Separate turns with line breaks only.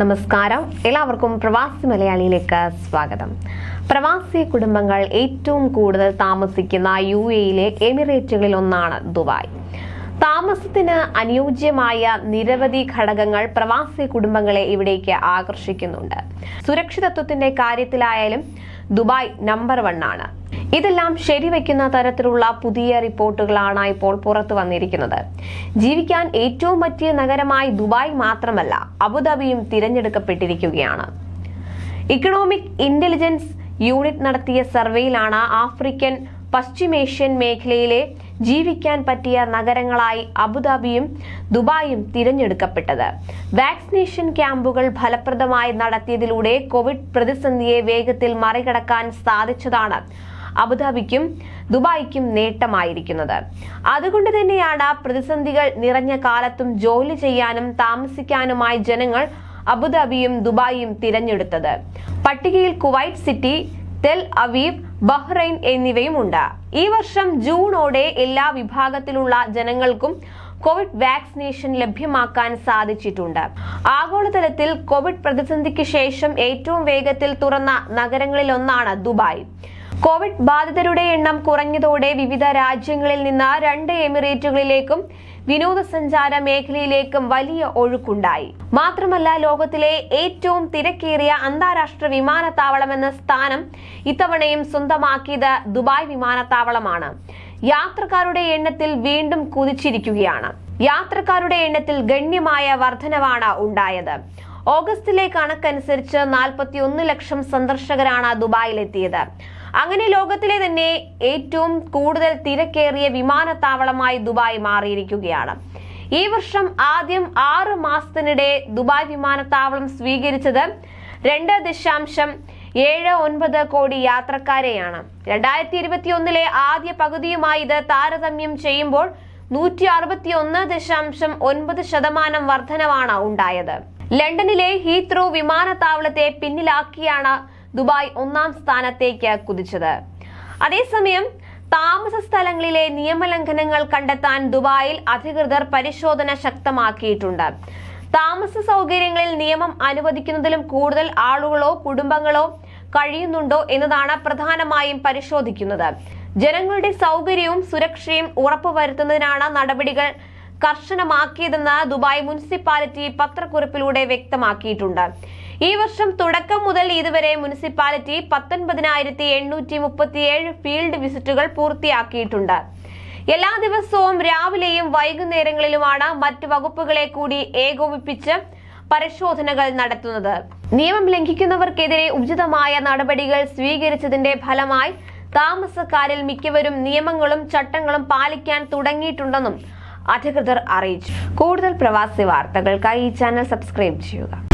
നമസ്കാരം. എല്ലാവർക്കും പ്രവാസി മലയാളിയിലേക്ക് സ്വാഗതം. പ്രവാസി കുടുംബങ്ങൾ ഏറ്റവും കൂടുതൽ താമസിക്കുന്ന യു എയിലെ എമിറേറ്റുകളിൽ ഒന്നാണ് ദുബായ്. താമസത്തിന് അനുയോജ്യമായ നിരവധി ഘടകങ്ങൾ പ്രവാസി കുടുംബങ്ങളെ ഇവിടേക്ക് ആകർഷിക്കുന്നുണ്ട്. സുരക്ഷിതത്വത്തിന്റെ കാര്യത്തിലായാലും ദുബായ് നമ്പർ വൺ ആണ്. ഇതെല്ലാം ശരിവെക്കുന്ന തരത്തിലുള്ള പുതിയ റിപ്പോർട്ടുകളാണ് ഇപ്പോൾ പുറത്തു വന്നിരിക്കുന്നത്. ജീവിക്കാൻ ഏറ്റവും പറ്റിയ നഗരമായി ദുബായ് മാത്രമല്ല അബുദാബിയും തിരഞ്ഞെടുക്കപ്പെട്ടിരിക്കുകയാണ്. ഇക്കണോമിക് ഇന്റലിജൻസ് യൂണിറ്റ് നടത്തിയ സർവേയിലാണ് ആഫ്രിക്കൻ പശ്ചിമേഷ്യൻ മേഖലയിലെ ജീവിക്കാൻ പറ്റിയ നഗരങ്ങളായി അബുദാബിയും ദുബായും തിരഞ്ഞെടുക്കപ്പെട്ടത്. വാക്സിനേഷൻ ക്യാമ്പുകൾ ഫലപ്രദമായി നടത്തിയതിലൂടെ കോവിഡ് പ്രതിസന്ധിയെ വേഗത്തിൽ മറികടക്കാൻ സാധിച്ചതാണ് അബുദാബിക്കും ദുബായിക്കും നേട്ടമായിരിക്കുന്നത്. അതുകൊണ്ട് തന്നെയാണ് പ്രതിസന്ധികൾ നിറഞ്ഞ കാലത്തും ജോലി ചെയ്യാനും താമസിക്കാനുമായി ജനങ്ങൾ അബുദാബിയും ദുബായിയും തിരഞ്ഞെടുത്തത്. പട്ടികയിൽ Kuwait City Tel Aviv Bahrain എന്നിവയും ഉണ്ട് ഈ വർഷം ജൂണോടെ എല്ലാ വിഭാഗത്തിലുള്ള ജനങ്ങൾക്കും കോവിഡ് വാക്സിനേഷൻ ലഭ്യമാക്കാൻ സാധിച്ചിട്ടുണ്ട്. ആഗോളതലത്തിൽ കോവിഡ് പ്രതിസന്ധിക്ക് ശേഷം ഏറ്റവും വേഗത്തിൽ തുറന്ന നഗരങ്ങളിലൊന്നാണ് ദുബായ്. കോവിഡ് ബാധിതരുടെ എണ്ണം കുറഞ്ഞതോടെ വിവിധ രാജ്യങ്ങളിൽ നിന്ന് രണ്ട് എമിറേറ്റുകളിലേക്കും വിനോദസഞ്ചാര മേഖലയിലേക്കും വലിയ ഒഴുക്കുണ്ടായി. മാത്രമല്ല ലോകത്തിലെ ഏറ്റവും തിരക്കേറിയ അന്താരാഷ്ട്ര വിമാനത്താവളമെന്ന സ്ഥാനം ഇത്തവണയും സ്വന്തമാക്കിയത് ദുബായ് വിമാനത്താവളമാണ്. യാത്രക്കാരുടെ എണ്ണത്തിൽ വീണ്ടും കുതിച്ചിരിക്കുകയാണ്. യാത്രക്കാരുടെ എണ്ണത്തിൽ ഗണ്യമായ വർധനവാണ് ഉണ്ടായത്. ഓഗസ്റ്റിലെ കണക്കനുസരിച്ച് നാൽപ്പത്തി ഒന്ന് ലക്ഷം സന്ദർശകരാണ് ദുബായിലെത്തിയത്. അങ്ങനെ ലോകത്തിലെ തന്നെ ഏറ്റവും കൂടുതൽ തിരക്കേറിയ വിമാനത്താവളമായി ദുബായ് മാറിയിരിക്കുകയാണ്. ഈ വർഷം ആദ്യം ആറ് മാസത്തിനിടെ ദുബായ് വിമാനത്താവളം സ്വീകരിച്ചത് രണ്ട് ദശാംശം ഏഴ് ഒൻപത് കോടി യാത്രക്കാരെയാണ്. രണ്ടായിരത്തി ഇരുപത്തി ഒന്നിലെ ആദ്യ പകുതിയുമായി ഇത് താരതമ്യം ചെയ്യുമ്പോൾ നൂറ്റി അറുപത്തി ഒന്ന് ദശാംശം ഒൻപത് ശതമാനം വർധനവാണ് ഉണ്ടായത്. ലണ്ടനിലെ ഹീത്രോ വിമാനത്താവളത്തെ പിന്നിലാക്കിയാണ് ദുബായ് ഒന്നാം സ്ഥാനത്തേക്ക് കുതിച്ചത്. അതേസമയം താമസ സ്ഥലങ്ങളിലെ നിയമലംഘനങ്ങൾ കണ്ടെത്താൻ ദുബായിൽ അധികൃതർ പരിശോധന ശക്തമാക്കിയിട്ടുണ്ട്. താമസ സൗകര്യങ്ങളിൽ നിയമം അനുവദിക്കുന്നതിലും കൂടുതൽ ആളുകളോ കുടുംബങ്ങളോ കഴിയുന്നുണ്ടോ എന്നതാണ് പ്രധാനമായും പരിശോധിക്കുന്നത്. ജനങ്ങളുടെ സൗകര്യവും സുരക്ഷയും ഉറപ്പുവരുത്തുന്നതിനാണ് നടപടികൾ കർശനമാക്കിയതെന്ന് ദുബായ് മുനിസിപ്പാലിറ്റി പത്രക്കുറിപ്പിലൂടെ വ്യക്തമാക്കിയിട്ടുണ്ട്. ഈ വർഷം തുടക്കം മുതൽ ഇതുവരെ മുനിസിപ്പാലിറ്റി പത്തൊൻപതിനായിരത്തി എണ്ണൂറ്റി മുപ്പത്തിയേഴ് ഫീൽഡ് വിസിറ്റുകൾ പൂർത്തിയാക്കിയിട്ടുണ്ട്. എല്ലാ ദിവസവും രാവിലെയും വൈകുന്നേരങ്ങളിലുമാണ് മറ്റ് വകുപ്പുകളെ കൂടി ഏകോപിപ്പിച്ച് പരിശോധനകൾ നടത്തുന്നത്. നിയമം ലംഘിക്കുന്നവർക്കെതിരെ ഉചിതമായ നടപടികൾ സ്വീകരിച്ചതിന്റെ ഫലമായി താമസക്കാരിൽ മിക്കവരും നിയമങ്ങളും ചട്ടങ്ങളും പാലിക്കാൻ തുടങ്ങിയിട്ടുണ്ടെന്നും അധികൃതർ അറിയിച്ചു. കൂടുതൽ പ്രവാസി വാർത്തകൾക്കായി ഈ ചാനൽ സബ്സ്ക്രൈബ് ചെയ്യുക.